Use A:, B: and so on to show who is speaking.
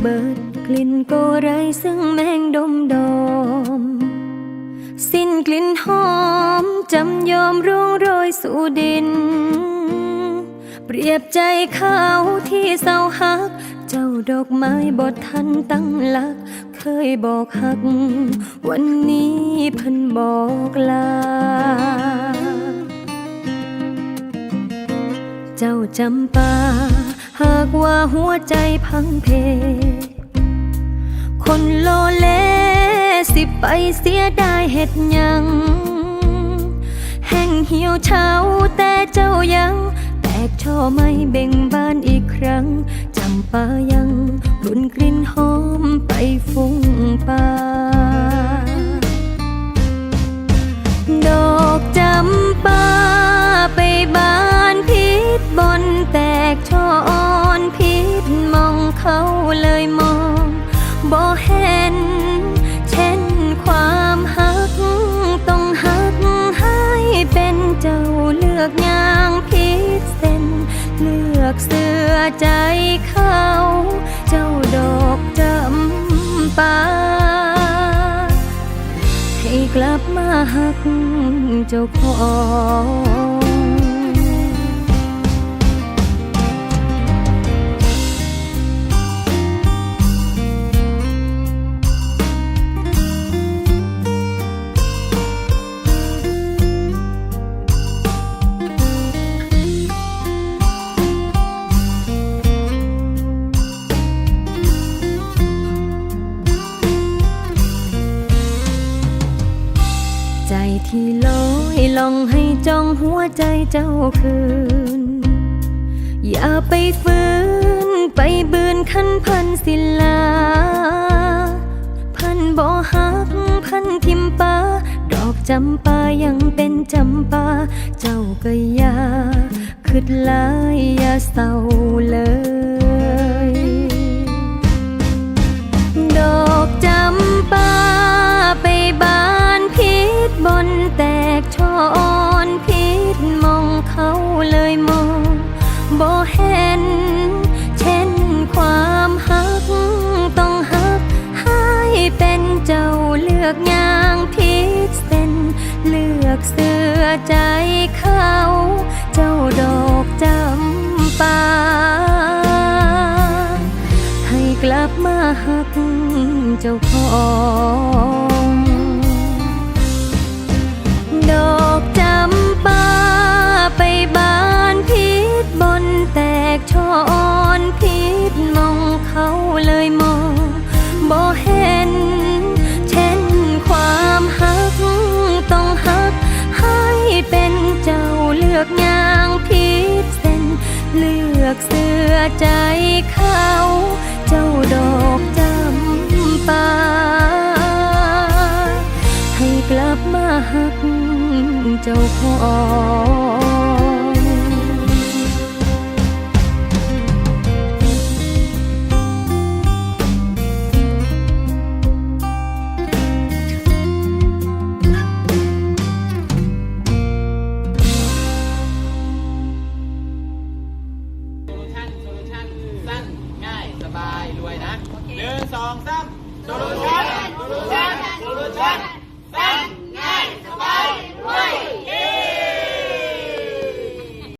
A: เบิดกลิ่นโกไรซึ่งแมงดมดอมสิ้นกลิ่นหอมจำยอมร่วงโรยสู่ดิน เปรียบใจเขาที่เศร้าหัก เจ้าดอกไม้บททันตั้งหลัก เคยบอกหัก วันนี้เพิ่นบอกลา เจ้าจำปา หากว่าหัวใจพังเพ คนโลเลสิไปเสียไดายเห็ดยัง แห่งเหี่ยวเฉาแต่เจ้ายัง แตกช่อไม่เบ่งบานอีกครั้งจำปายังรุนกลิ่นหอมไปฟุ้งป่าดอกจำปาไปบานพิษบนแตกช่อ เขาเลยมองบ่เห็น เช่นความหัก ต้องหักให้เป็นเจ้าเลือกอย่างพิษเส้น เลือกเสื้อใจเขา เจ้าดอกจำปาให้กลับมาหักเจ้าของ ใจที่ลอยลองให้จ้องหัวใจเจ้าคืน อย่าไปฝืนไปบืนขันพันศิลา พันบ่หักพันทิมปาดอกจำปายังเป็นจำปา เจ้าก็อย่าคิดลายอย่าเศร้าเลย ชออ่อนพิษมองเขาเลยมองบ่เห็น เช่นความหักต้องหักให้เป็นเจ้าเลือกอย่างพิษเส้นเลือกเสื้อใจเขา เจ้าดอกจำปาให้กลับมาหักเจ้าของ ดอกจำปาไปบานพิษบนแตกช่ออ่อนพิษมองเขาเลยมองบ่เห็น เช่นความหักต้องหักให้เป็นเจ้าเลือกยางพิษเส้นเลือกเสื้อใจเขา เจ้าดอกจำ เจ้าของ
B: โซลูชันโซลูชันสั้นง่ายสบายรวยนะหนึ่งสองสามโซลูชัน